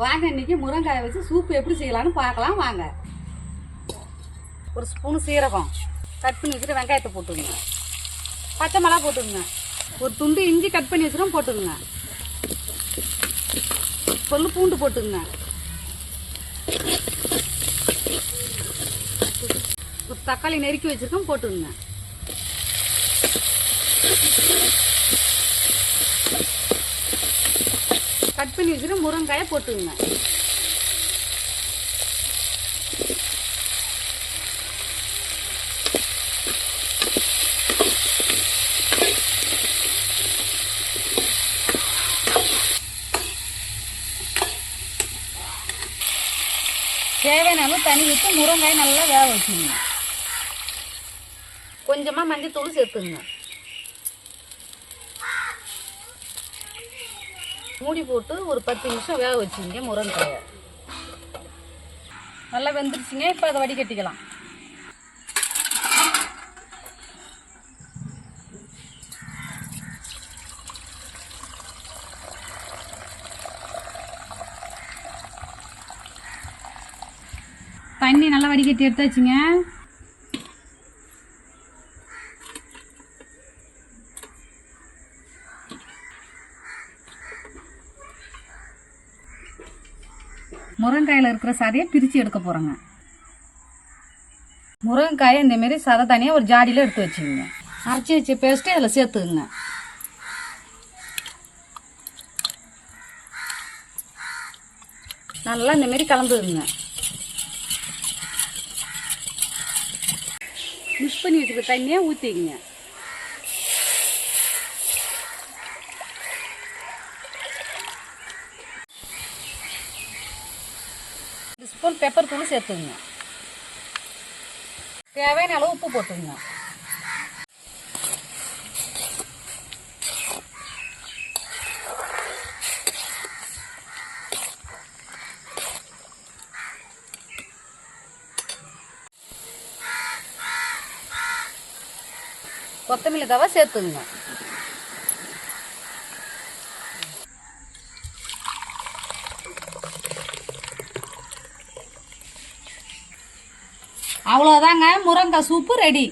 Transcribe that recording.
வாங்க இன்னைக்கு முருங்காயை வச்சு சூப்பு எப்படி செய்யலாம்னு பார்க்கலாம் வாங்க. ஒரு ஸ்பூன் சீரகம். கட் பண்ணி வச்சுட்டு வெங்காயத்தை போட்டுருங்க பச்சை மிளகா போட்டுருங்க ஒரு துண்டு இஞ்சி கட் பண்ணி வச்சுருக்கோம் போட்டுருங்க சொல்லு பூண்டு போட்டுருங்க ஒரு தக்காளி நெருக்கி வச்சிருக்கோம் போட்டுருங்க கட் பண்ணி வச்சுட்டு முருங்காயை போட்டுங்க தேவையான அளவு தண்ணி விட்டு முருங்காய் நல்லா வேக வச்சுங்க கொஞ்சமாக மஞ்சள் தூள் சேர்த்துங்க மூடி போட்டு ஒரு பத்து நிமிஷம் வேக வச்சுங்க முருங்கைக்காயை நல்லா வெந்துருச்சுங்க இப்போ அதை வடிகட்டிக்கலாம். தண்ணி நல்லா வடிகட்டி எடுத்தாச்சுங்க. முருங்காயில் இருக்கிற சதையை பிரித்து எடுக்க போகிறோங்க முருங்கைக்காயை இந்தமாரி சதை தனியாக ஒரு ஜாடியில் எடுத்து வச்சுக்கோங்க. அரைச்சி வச்ச பேஸ்ட்டு அதில் சேர்த்துக்குங்க. நல்லா இந்தமாரி கலந்துக்குங்க மிக்ஸ் பண்ணி வச்சுக்க தண்ணியை ஊற்றிக்குங்க ஒரு ஸ்பூன் பெப்பர் தூள் சேர்த்துங்க. தேவையான அளவு உப்பு போட்டுங்க. கொத்தமல்லி தவா சேர்த்துங்க. அவ்வளோதாங்க முருங்கை சூப்பு ரெடி